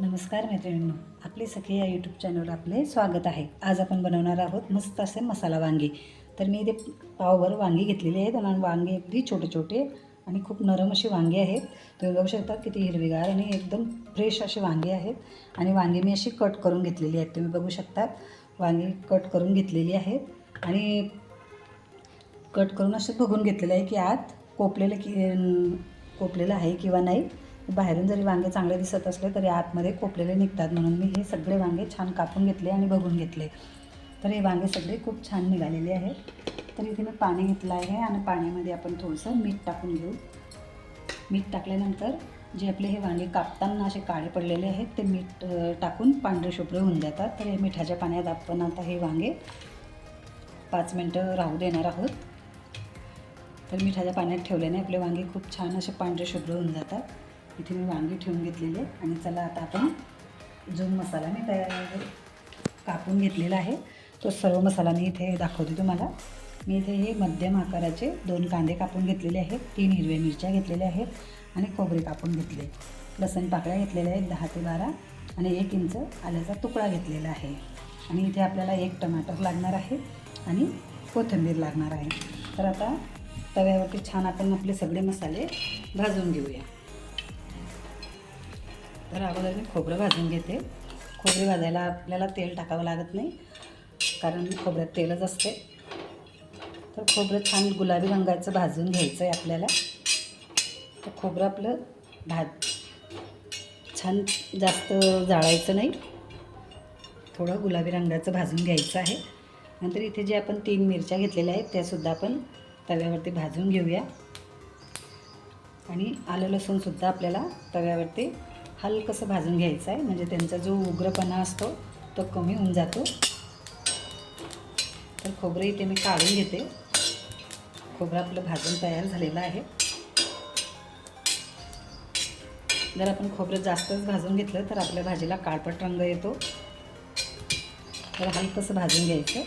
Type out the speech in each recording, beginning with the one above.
नमस्कार मैत्रिणींनो आपले सखी या यूट्यूब चॅनलवर आपले स्वागत आहे. आज आपण बनवणार आहोत मस्त असे मसाला वांगे. तर मी इथे पावभर वांगी घेतलेली आहेत आणि वांगे अगदी छोटे छोटे आणि खूप नरम अशी वांगे आहेत. तुम्ही बघू शकता किती हिरवीगार आणि एकदम फ्रेश असे वांगे आहेत. आणि वांगे मी अशी कट करून घेतलेली आहेत. तुम्ही बघू शकता वांगी कट करून घेतलेली आहेत. आणि कट करून असे बघून घेतलेलं आहे की आत कोपलेलं की कोपलेलं आहे किंवा नाही. बाहेरून जरी वांगे चांगले दिसत असले तरी आतमध्ये कोपलेले निघतात म्हणून मी हे सगळे वांगे छान कापून घेतले आणि बघून घेतले. तर हे वांगे सगळे खूप छान निघालेले आहेत. तर इथे मी पाणी घेतलं आहे आणि पाण्यामध्ये आपण थोडंसं मीठ टाकून घेऊ. मीठ टाकल्यानंतर जे आपले हे वांगे कापताना असे काळे पडलेले आहेत ते मीठ टाकून पांढरे शुभ्र होऊन जातात. तर हे मिठाच्या पाण्यात आपण आता हे वांगे पाच मिनटं राहू देणार आहोत. तर मिठाच्या पाण्यात ठेवल्याने आपले वांगे खूप छान असे पांढरे शुभ्र होऊन जातात. इथे मी वांगी ठेवून घेतलेले आणि चला आता आपण जो मसाला मी तयार कापून घेतलेला आहे. तो सर्व मसाला मी इथे दाखवते तुम्हाला. मी इथे हे मध्यम आकाराचे दोन कांदे कापून घेतलेले आहेत. तीन हिरव्या मिरच्या घेतलेल्या आहेत आणि खोबरे कापून घेतले लसण पाकळ्या घेतलेल्या आहेत दहा ते बारा. आणि एक इंच आल्याचा तुकडा घेतलेला आहे. आणि इथे आपल्याला एक टमाटर लागणार आहे आणि कोथिंबीर लागणार आहे. तर आता तव्यावरती छान आपण आपले सगळे मसाले भाजून घेऊया. तर अगोदर मी खोबरं भाजून घेते. खोबरे भाजायला आपल्याला तेल टाकावं लागत नाही कारण खोबऱ्यात तेलच असते. तर खोबरं छान गुलाबी रंगाचं भाजून घ्यायचं आहे आपल्याला. तर खोबरं आपलं भाज छान जास्त जाळायचं नाही. थोडं गुलाबी रंगाचं भाजून घ्यायचं आहे. नंतर इथे जे आपण तीन मिरच्या घेतलेल्या आहेत त्यासुद्धा आपण तव्यावरती भाजून घेऊया. आणि आलं लसूणसुद्धा आपल्याला तव्यावरती हलकंसं भाजून घ्यायचं आहे म्हणजे त्यांचा जो उग्रपणा असतो तो कमी होऊन जातो. तर खोबरं इथे मी काढून घेते. खोबरं आपलं भाजून तयार झालेलं आहे. जर आपण खोबरं जास्तच भाजून घेतलं तर आपल्या भाजीला काळपट रंग येतो. तर हलकंसं भाजून घ्यायचं?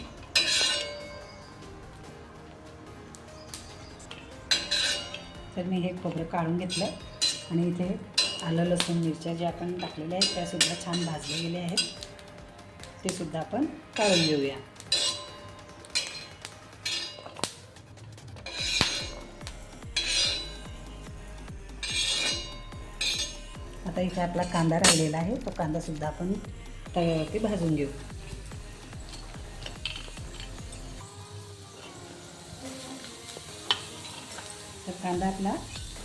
तर मी हे खोबरं काढून घेतलं आणि इथे आलं लसूण मिरच्या ज्या आपण टाकलेल्या आहेत त्यासुद्धा छान भाजले गेले आहेत. ते सुद्धा आपण काढून घेऊया. आता इथे आपला कांदा राहिलेला आहे तो कांदासुद्धा आपण तव्यावरती भाजून घेऊ. तर कांदा आपला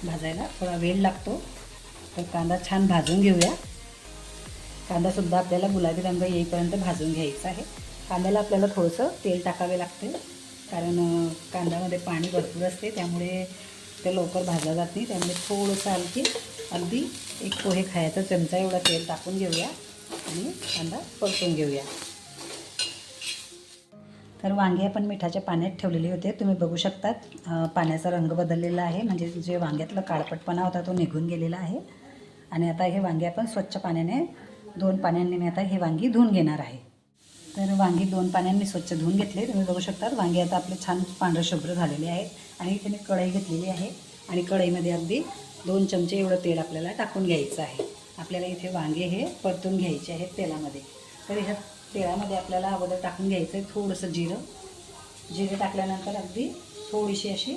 भाजायला थोडा वेळ लागतो. तर कांदा छान भाजून घेऊया. कांदासुद्धा आपल्याला गुलाबी रंग येईपर्यंत भाजून घ्यायचा आहे. कांद्याला आपल्याला थोडंसं तेल टाकावे लागते कारण कांद्यामध्ये पाणी भरपूर असते त्यामुळे ते लवकर भाजलं जात नाही. त्यामुळे थोडंसं आणखी अगदी एक पोहे खायचा चमचा एवढा तेल टाकून घेऊया आणि कांदा परतून घेऊया. तर वांगे आपण मिठाच्या पाण्यात ठेवलेले होते. तुम्ही बघू शकतात पाण्याचा रंग बदललेला आहे. म्हणजे जे वांग्यातला काळपटपणा होता तो निघून गेलेला आहे. आणि आता हे वांगे आपण स्वच्छ पाण्याने दोन पाण्यांनी मी आता हे वांगी धुवून घेणार आहे. तर वांगी दोन पाण्यांनी स्वच्छ धुवून घेतले. तुम्ही बघू शकता वांगे आता आपले छान पांढरशुभ्र झालेले आहेत. आणि इथे मी कढई घेतलेली आहे. आणि कढईमध्ये अगदी दोन चमचे एवढं तेल आपल्याला टाकून घ्यायचं आहे. आपल्याला इथे वांगे हे परतून घ्यायचे आहेत तेलामध्ये. तर ह्या तेलामध्ये आपल्याला अगोदर टाकून घ्यायचं आहे थोडंसं जिरं. जिरं टाकल्यानंतर अगदी थोडीशी अशी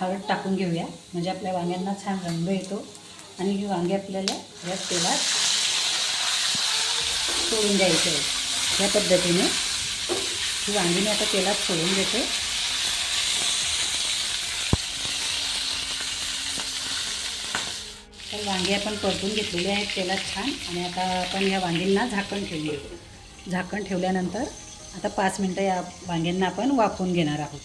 हळद टाकून घेऊया. म्हणजे आपल्या वांग्यांना छान रंग येतो. आणि ही वांगे आपल्याला या तेलात सोडून द्यायचे आहे. या पद्धतीने ही वांगी मी आता तेलात सोडून देते. तर वांगी आपण परतून घेतलेली आहेत तेलात छान. आणि आता आपण या वांगींना झाकण ठेवली झाकण ठेवल्यानंतर आता पाच मिनटं या वांग्यांना आपण वाफवून घेणार आहोत.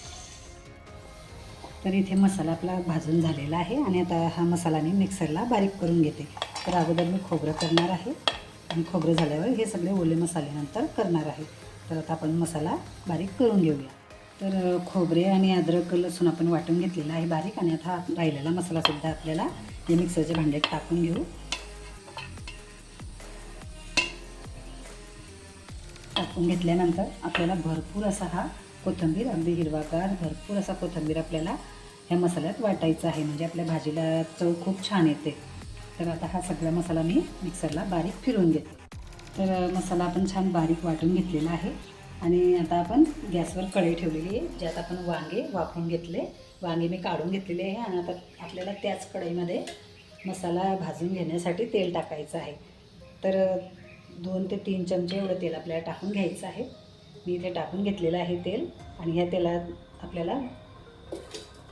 तर इथे मसाला आपला भाजून झालेला आहे आणि आता हा मसाला मी मिक्सरला बारीक करून घेते. तर अगोदर मी खोबरं करणार आहे आणि खोबरं झाल्यावर हे सगळे ओले मसाले नंतर करणार आहे. तर आता आपण मसाला बारीक करून घेऊया. तर खोबरे आणि अद्रक लसूण आपण वाटून घेतलेला आहे बारीक आणि आता राहिलेला मसालासुद्धा आपल्याला हे मिक्सरच्या भांड्यात टाकून घेऊ. टाकून घेतल्यानंतर आपल्याला भरपूर असा हा कोथिंबीर अगदी हिरवागार भरपूर असा कोथिंबीर आपल्याला ह्या मसाल्यात वाटायचा आहे. म्हणजे आपल्या भाजीला चव खूप छान येते. तर आता हा सगळा मसाला मी मिक्सरला बारीक फिरवून घेते. तर मसाला आपण छान बारीक वाटून घेतलेला आहे. आणि आता आपण गॅसवर कढई ठेवलेली आहे ज्यात आपण वांगे वाफवून घेतले. वांगे मी काढून घेतलेले आहे आणि आता आपल्याला त्याच कढईमध्ये मसाला भाजून घेण्यासाठी तेल टाकायचं आहे. तर दोन ते तीन चमचे एवढं तेल आपल्याला टाकून घ्यायचं आहे. मी इथे टाकून घेतलेलं आहे तेल आणि ह्या तेलात आपल्याला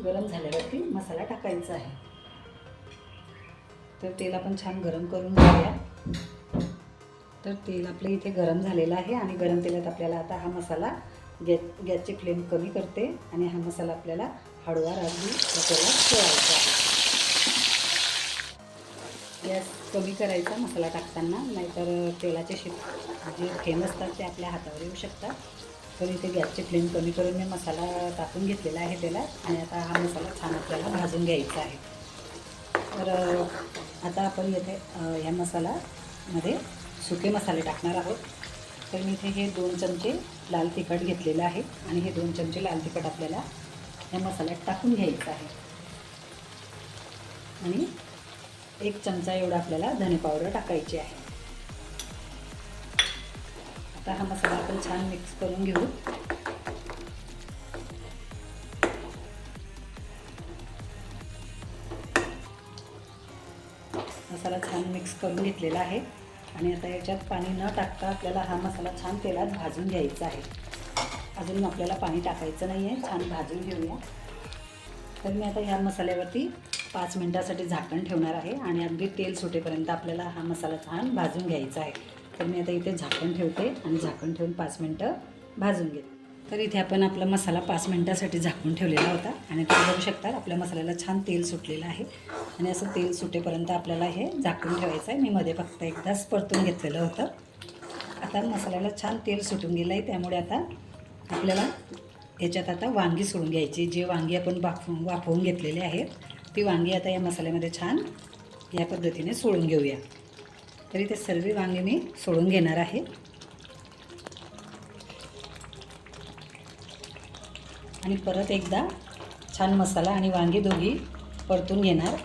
गरम झाल्यावरती मसाला टाकायचा आहे. तर तेल आपण छान गरम करून घेऊया. तर तेल आपलं इथे गरम झालेलं आहे आणि गरम तेलात आपल्याला आता हा मसाला गॅस गॅसची फ्लेम कमी करते आणि हा मसाला आपल्याला हळूवार अगदी त्याला ठेवायचा कमी करायचा मसाला टाकताना नाहीतर तेलाचे शिप जे थेंब असतात ते आपल्या हातावर येऊ शकतात. तर इथे गॅसची फ्लेम कमी करून मी मसाला टाकून घेतलेला आहे त्याला आणि आता हा मसाला छान आपल्याला भाजून घ्यायचा आहे. तर आता आपण येथे ह्या मसालामध्ये सुके मसाले टाकणार आहोत. तर मी इथे हे दोन चमचे लाल तिखट घेतलेलं आहे आणि हे दोन चमचे लाल तिखट आपल्याला या मसाल्यात टाकून घ्यायचं आहे. आणि एक चमचा एवढा आपल्याला धने पावडर टाकायची आहे. आता हा मसाला आपण छान मिक्स करून घेऊ. मसाला छान मिक्स करून घेतलेला आहे. आणि आता याच्यात पाणी न टाकता आपल्याला हा मसाला छान तेलात भाजून घ्यायचा आहे. अजून आपल्याला पाणी टाकायचं नाही आहे छान भाजून घेऊया. तर मी आता ह्या मसाल्यावरती पाच मिनटासाठी झाकण ठेवणार आहे आणि अगदी तेल सुटेपर्यंत आपल्याला हा मसाला छान भाजून घ्यायचा आहे. तर मी आता इथे झाकण ठेवते आणि झाकण ठेवून पाच मिनटं भाजून घेते. तर इथे आपण आपला मसाला पाच मिनटासाठी झाकून ठेवलेला होता आणि तुम्ही बघू शकता आपल्या मसाल्याला छान तेल सुटलेलं आहे. आणि असं तेल सुटेपर्यंत आपल्याला हे झाकून ठेवायचं आहे. मी मध्ये फक्त एकदाच परतून घेतलेलं होतं. आता मसाल्याला छान तेल सुटून गेलं आहे. त्यामुळे आता आपल्याला याच्यात आता वांगी सोडून घ्यायची. जे वांगी आपण वाफवून वाफवून घेतलेले आहेत ती वांगी आता या मसाल्यामध्ये छान या पद्धतीने सोडून घेऊया. तरी ते सर्व वांगे मी सोडून घेणार आहे. आणि परत एकदा छान मसाला आणि वांगी दोघी परतून घेणार.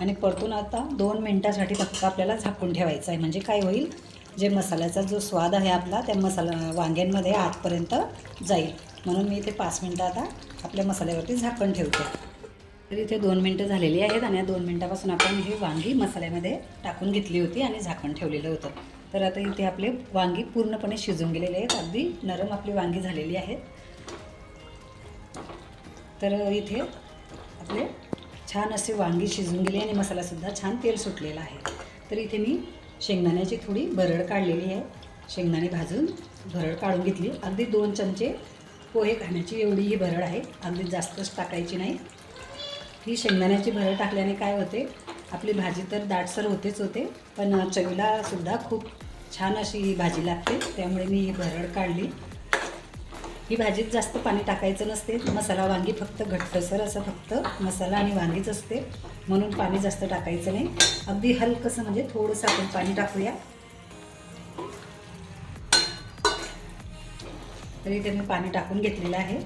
आणि परतून आता दोन मिनटासाठी फक्त आपल्याला झाकून ठेवायचं आहे. म्हणजे काय होईल? जे मसाल्याचा जो स्वाद आहे आपला त्या मसाला वांग्यांमध्ये आतपर्यंत जाईल. म्हणून मी इथे पाच मिनटं आता आपल्या मसाल्यावरती झाकण ठेवते. तर इथे दोन मिनटं झालेली आहेत आणि या दोन मिनटापासून आपण ही वांगी मसाल्यामध्ये टाकून घेतली होती आणि झाकण ठेवलेलं होतं. तर आता इथे आपले वांगी पूर्णपणे शिजून गेलेले आहेत. अगदी नरम आपली वांगी झालेली आहेत तर इथे आपले छान असे वांगी शिजून गेले आणि मसालासुद्धा छान तेल सुटलेला आहे. तर इथे मी शेंगदाण्याची थोडी भरड काढलेली आहे. शेंगदाणे भाजून भरड काढून घेतली. अगदी दोन चमचे पोहे खाण्याची एवढी ही भरड आहे. अगदी जास्तच टाकायची नाही. ही शेंगदाण्याची भरड टाकल्याने काय होते? आपली भाजी तर दाटसर होतेच होते पण चवीला सुद्धा खूप छान अशी ही भाजी लागते त्यामुळे मी ही भरड काढली. ही भाजीत जास्त पाणी टाकायचं नसते मसाला वांगी फक्त घट्टसर असं फक्त मसाला आणि वांगीच असते म्हणून पाणी जास्त टाकायचं नाही. अगदी हलकंसं म्हणजे थोडंसं आपण पाणी टाकूया. तरी इथे मी पाणी टाकून घेतलेलं आहे.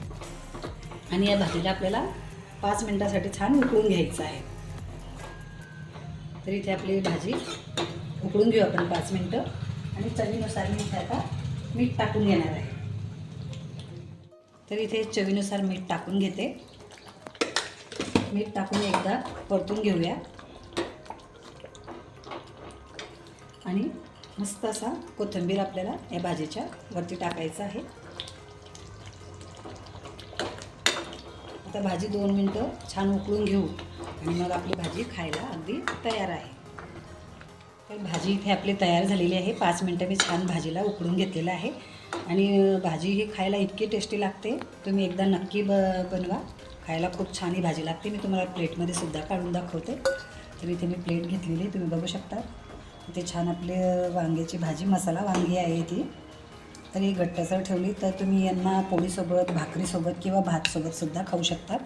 आणि या भाजीला आपल्याला पाच मिनटासाठी छान उकळून घ्यायचं आहे. तर इथे आपली भाजी उकळून घेऊ आपण पाच मिनटं. आणि चवीनुसार मी इथे आता मीठ टाकून घेणार आहे. तर इथे चवीनुसार मीठ टाकून घेते. मीठ टाकून एकदा परतून घेऊया. आणि मस्त असा कोथिंबीर आपल्याला या भाजीच्या वरती टाकायचं आहे. आता भाजी दोन मिनटं छान उकळून घेऊ. आणि मग आपली भाजी खायला अगदी तयार आहे. तर भाजी इथे आपली तयार झालेली आहे. पाच मिनटं मी छान भाजीला उकळून घेतलेलं आहे. आणि भाजी ही खायला इतकी टेस्टी लागते. तुम्ही एकदा नक्की ब बनवा. खायला खूप छान ही भाजी लागते. मी तुम्हाला प्लेटमध्ये सुद्धा काढून दाखवते. तर इथे मी प्लेट घेतलेली तुम्ही बघू शकता. इथे छान आपली वांग्याची भाजी मसाला वांगी आहे ती. तर ही घट्टसर ठेवली तर तुम्ही यांना पोळीसोबत भाकरीसोबत किंवा भातसोबतसुद्धा खाऊ शकतात.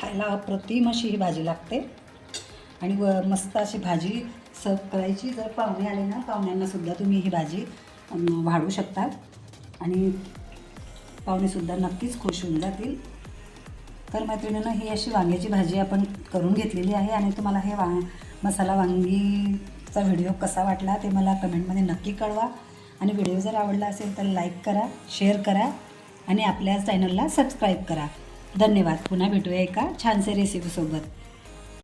खायला अप्रतिम अशी ही भाजी लागते. आणि व मस्त अशी भाजी सर्व करायची. जर पाहुणे आले ना पाहुण्यांनासुद्धा तुम्ही ही भाजी वाढू शकतात. आणि पाहुणेसुद्धा नक्कीच खुश होऊन जातील. तर मैत्रिणीनं ही अशी वांग्याची भाजी आपण करून घेतलेली आहे आणि तुम्हाला हे वा मसाला वांगीचा व्हिडिओ कसा वाटला ते मला कमेंटमध्ये नक्की कळवा. आणि व्हिडिओ जर आवडला असेल तर लाईक करा शेअर करा आणि आपल्या चॅनलला सबस्क्राईब करा. धन्यवाद. पुन्हा भेटूया एका छानसे रेसिपीसोबत